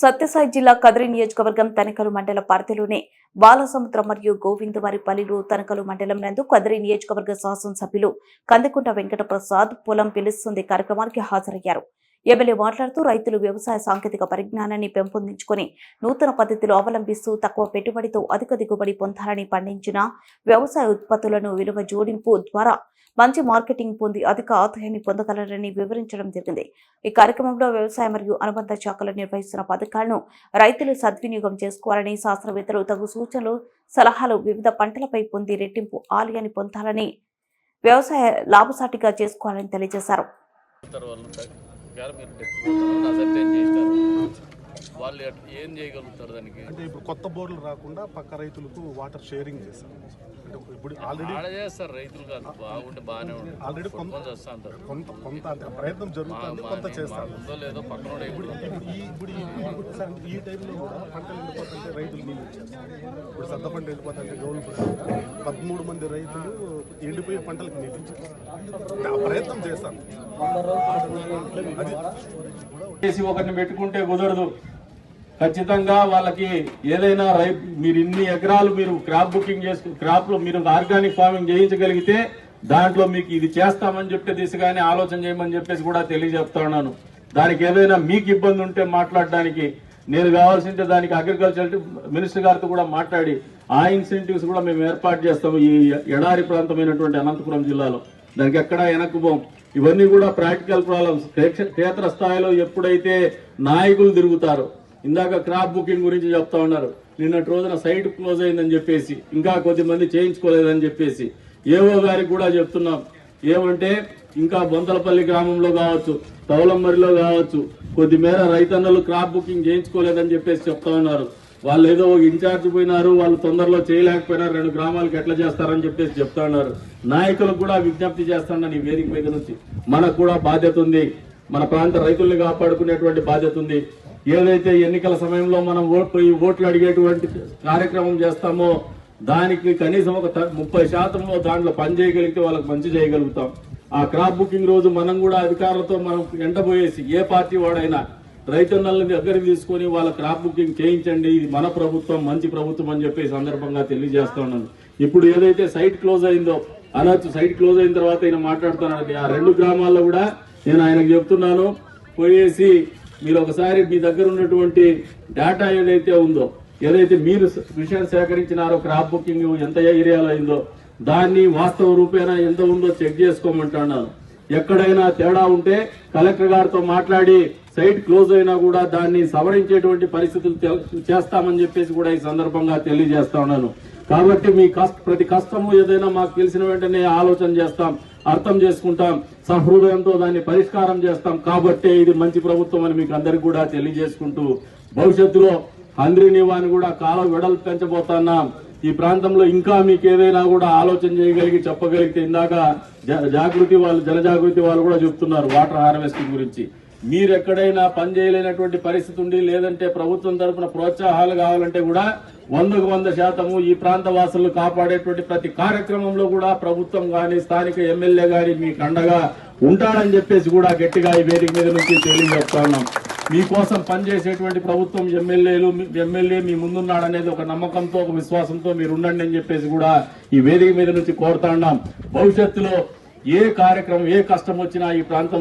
సత్యసాయి జిల్లా కదిరి నియోజకవర్గం తనకలు మండల పరిధిలోనే బాలసముద్రం మరియు గోవిందవారిపల్లిలో తనకలు మండలం నందు కదిరి నియోజకవర్గ శాసనసభ్యులు కందికుంట వెంకట ప్రసాద్ పొలం పిలుస్తుంది కార్యక్రమానికి హాజరయ్యారు. ఎమ్మెల్యే మాట్లాడుతూ రైతులు వ్యవసాయ సాంకేతిక పరిజ్ఞానాన్ని పెంపొందించుకొని నూతన పద్ధతులు అవలంబిస్తూ తక్కువ పెట్టుబడితో అధిక దిగుబడి పొందాలని పండించిన వ్యవసాయ ఉత్పత్తులను విలువ జోడింపు ద్వారా మంచి మార్కెటింగ్ పొంది అధిక ఆదాయాన్ని పొందగలరని వివరించడం జరిగింది. ఈ కార్యక్రమంలో వ్యవసాయ మరియు అనుబంధ శాఖలు నిర్వహిస్తున్న పథకాలను రైతులు సద్వినియోగం చేసుకోవాలని శాస్త్రవేత్తలు తగు సూచనలు సలహాలు వివిధ పంటలపై పొంది రెట్టింపు ఆలయాన్ని పొందాలని వ్యవసాయ లాభసాటిగా చేసుకోవాలని తెలియజేశారు. గారు మీరు డెప్త్ అసర్టైన్ చేస్తారు వాళ్ళు ఏం చేయగలుగుతారు దానికి? అంటే ఇప్పుడు కొత్త బోర్లు రాకుండా పక్క రైతులకు వాటర్ షేరింగ్ చేశాం అంటే ఇప్పుడు ఆల్రెడీ ఆడ చేస్తారు రైతులు కాదు బాగుంటే బాగానే ఉంటుంది. ఆల్రెడీ కొంత వస్తా అంటారు. కొంత కొంత అంటే ప్రయత్నం జరుగుతుంది కొంత చేస్తాం ఉందో లేదో పక్కన ఇప్పుడు ఇప్పుడు ఈ ఇప్పుడు ఈ- ఇప్పుడు సార్ ఈ టైంలో కూడా పంటలు వెళ్ళిపోతుంటే రైతులు నీళ్ళు ఇచ్చేస్తారు. ఇప్పుడు సద్ద పంట వెళ్ళిపోతుంటే గౌలు పదమూడు మంది రైతులు ఎండిపోయే పంటలకు నీళ్ళు ఇచ్చేస్తారు. ఆ ప్రయత్నం చేస్తాం అది చేసి ఒకరిని పెట్టుకుంటే కుదరదు. ఖచ్చితంగా వాళ్ళకి ఏదైనా రై మీరు ఇన్ని ఎకరాలు మీరు క్రాప్ బుకింగ్ చేసుకుని క్రాప్లో మీరు ఆర్గానిక్ ఫార్మింగ్ చేయించగలిగితే దాంట్లో మీకు ఇది చేస్తామని చెప్పే దిశగానే ఆలోచన చేయమని చెప్పేసి కూడా తెలియజెప్తా ఉన్నాను. దానికి ఏదైనా మీకు ఇబ్బంది ఉంటే మాట్లాడడానికి నేను కావాల్సింటే దానికి అగ్రికల్చర్ మినిస్టర్ గారితో కూడా మాట్లాడి ఆ ఇన్సెంటివ్స్ కూడా మేము ఏర్పాటు చేస్తాము ఈ ఎడారి ప్రాంతమైనటువంటి అనంతపురం జిల్లాలో. దానికి ఎక్కడా వెనక్కుపోం. ఇవన్నీ కూడా ప్రాక్టికల్ ప్రాబ్లమ్స్ క్షేత్ర స్థాయిలో ఎప్పుడైతే నాయకులు తిరుగుతారో ఇందాక క్రాప్ బుకింగ్ గురించి చెప్తా ఉన్నారు. నిన్నటి రోజున సైట్ క్లోజ్ అయిందని చెప్పేసి ఇంకా కొద్ది మంది చేయించుకోలేదని చెప్పేసి ఏవో గారికి కూడా చెప్తున్నాం. ఏమంటే ఇంకా బొంతలపల్లి గ్రామంలో కావచ్చు తౌలంబరిలో కావచ్చు కొద్ది మేర రైతన్నలు క్రాప్ బుకింగ్ చేయించుకోలేదని చెప్పేసి చెప్తా ఉన్నారు. వాళ్ళు ఏదో ఒక ఇన్ఛార్జ్ పోయినారు వాళ్ళు తొందరలో చేయలేకపోయినారు రెండు గ్రామాలకు ఎట్లా చేస్తారని చెప్పేసి చెప్తా ఉన్నారు. నాయకులకు కూడా విజ్ఞప్తి చేస్తాను ఈ వేదిక మీద నుంచి. మనకు కూడా బాధ్యత ఉంది. మన ప్రాంత రైతుల్ని కాపాడుకునేటువంటి బాధ్యత ఉంది. ఏదైతే ఎన్నికల సమయంలో మనం ఓట్ పోయి ఓట్లు అడిగేటువంటి కార్యక్రమం చేస్తామో దానికి కనీసం ఒక త- ముప్పై శాతంలో దాంట్లో పని చేయగలిగితే వాళ్ళకి మంచి చేయగలుగుతాం. ఆ క్రాప్ బుకింగ్ రోజు మనం కూడా అధికారులతో మనం ఎండబోయేసి ఏ పార్టీ వాడైనా రైతన్నల్ని దగ్గరికి తీసుకొని వాళ్ళ క్రాప్ బుకింగ్ చేయించండి ఇది మన ప్రభుత్వం మంచి ప్రభుత్వం అని చెప్పి సందర్భంగా తెలియజేస్తా ఉన్నాను. ఇప్పుడు ఏదైతే సైట్ క్లోజ్ అయిందో అనొచ్చు సైట్ క్లోజ్ అయిన తర్వాత ఈయన మాట్లాడుతున్నాడు ఆ రెండు గ్రామాల్లో కూడా నేను ఆయనకు చెప్తున్నాను పోయేసి మీరు ఒకసారి మీ దగ్గర ఉన్నటువంటి డేటా ఏదైతే ఉందో ఏదైతే మీరు విషయం సేకరించినారో క్రాప్ బుకింగ్ ఎంత ఏరియాలో అయిందో దాన్ని వాస్తవ రూపేణా ఎంత ఉందో చెక్ చేసుకోమంటున్నాను. ఎక్కడైనా తేడా ఉంటే కలెక్టర్ గారితో మాట్లాడి సైట్ క్లోజ్ అయినా కూడా దాన్ని సవరించేటువంటి పరిస్థితులు తె- చేస్తామని చెప్పేసి కూడా ఈ సందర్భంగా తెలియజేస్తా ఉన్నాను. కాబట్టి మీ కష్ట ప్రతి కష్టము ఏదైనా మాకు తెలిసిన వెంటనే ఆలోచన చేస్తాం అర్థం చేసుకుంటాం. సహృదయంతో దాన్ని పరిష్కారం చేస్తాం. కాబట్టే ఇది మంచి ప్రభుత్వం అని మీకు అందరికి కూడా తెలియజేసుకుంటూ భవిష్యత్తులో హంద్రిని వాని కూడా కాలం వెడలు పెంచబోతున్నాం. ఈ ప్రాంతంలో ఇంకా మీకు ఏదైనా కూడా ఆలోచన చేయగలిగి చెప్పగలిగితే ఇందాక జ- జాగృతి వాళ్ళు జనజాగృతి వాళ్ళు కూడా చెప్తున్నారు వాటర్ హార్వెస్టింగ్ గురించి. మీరు ఎక్కడైనా పని చేయలేనటువంటి పరిస్థితి ఉండి లేదంటే ప్రభుత్వం తరఫున ప్రోత్సాహాలు కావాలంటే కూడా వందకు వంద శాతము ఈ ప్రాంత వాసులు కాపాడేటువంటి ప్రతి కార్యక్రమంలో కూడా ప్రభుత్వం కానీ స్థానిక ఎమ్మెల్యే గాని మీకు అండగా ఉంటాడని చెప్పేసి కూడా గట్టిగా ఈ వేదిక మీద నుంచి తెలియజేస్తా ఉన్నాం. మీకోసం పనిచేసేటువంటి ప్రభుత్వం ఎమ్మెల్యేలు మీ- ఎమ్మెల్యే మీ ముందున్నాడనేది ఒక నమ్మకంతో ఒక విశ్వాసంతో మీరు ఉండండి అని చెప్పేసి కూడా ఈ వేదిక మీద నుంచి కోరుతా ఉన్నాం. భవిష్యత్తులో ఏ కార్యక్రమం ఏ కష్టం వచ్చినా ఈ ప్రాంతం